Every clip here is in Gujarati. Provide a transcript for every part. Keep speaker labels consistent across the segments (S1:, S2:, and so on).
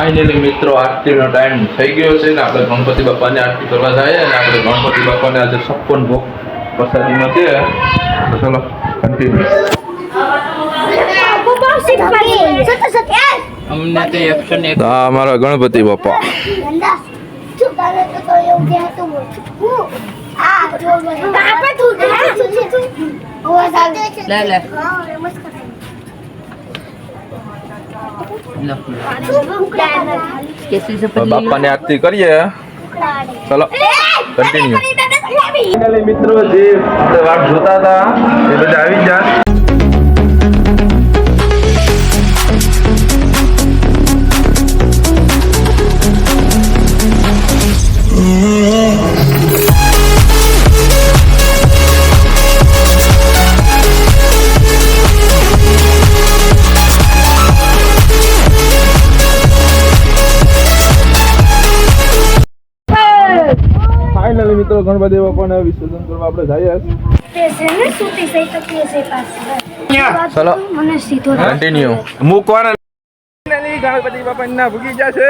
S1: ફાઇનલી મિત્રો આરતીનો ટાઈમ થઈ ગયો છે ને આપણે ગણપતિ બાપાની આરતી કરવા જાય અને આપણે ગણપતિ બાપાને આજે છપ્પન ભોગ પ્રસાદીનો છે. તો ચલો કન્ટિન્યુ
S2: તો
S1: અમારા ગણપતિ બાપા.
S2: લે લે. લો
S1: તો બાપાની આરતી કરીએ ચલો કન્ટિન્યુ મિત્રો જે વાટ જોતા હતા એ બધા આવી ગયા ફાઇનલી મિત્રો ગણપતિ બાપાને વિસર્જન કરવા આપણે જઈએ ચલો. કન્ટિન્યુ મૂકવાના. ગણપતિ બાપા ના ભૂગી ગયા છે.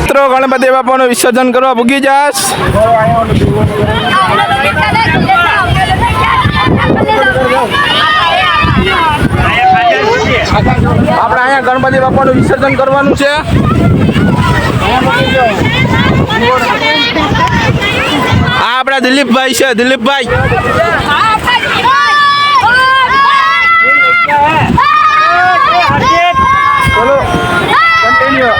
S1: મિત્રો ગણપતિ બાપાનું વિસર્જન કરવા ભૂગી જાશ આપણે અહીંયા ગણપતિ બાપાનું વિસર્જન કરવાનું છે. આ આપણા દિલીપભાઈ છે. દિલીપભાઈ. ચલો કન્ટિન્યુ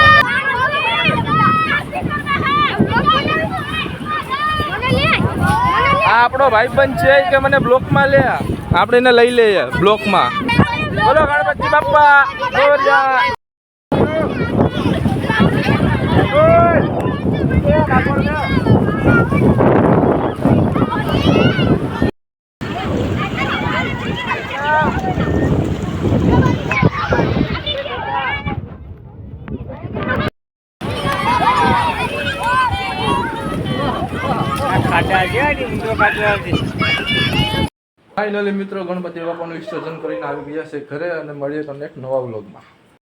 S1: આ આપણો ભાઈબંધ છે કે મને બ્લોકમાં લે? આપણે એને લઈ લઈએ બ્લોકમાં. બોલો ગણપતિ બાપા મોરયા. ફાઇનલી મિત્રો, ગણપતિ બાપાનું વિસર્જન કરીને આવી ગયા છે ઘરે અને મળીએ તમને એક નવા વ્લોગમાં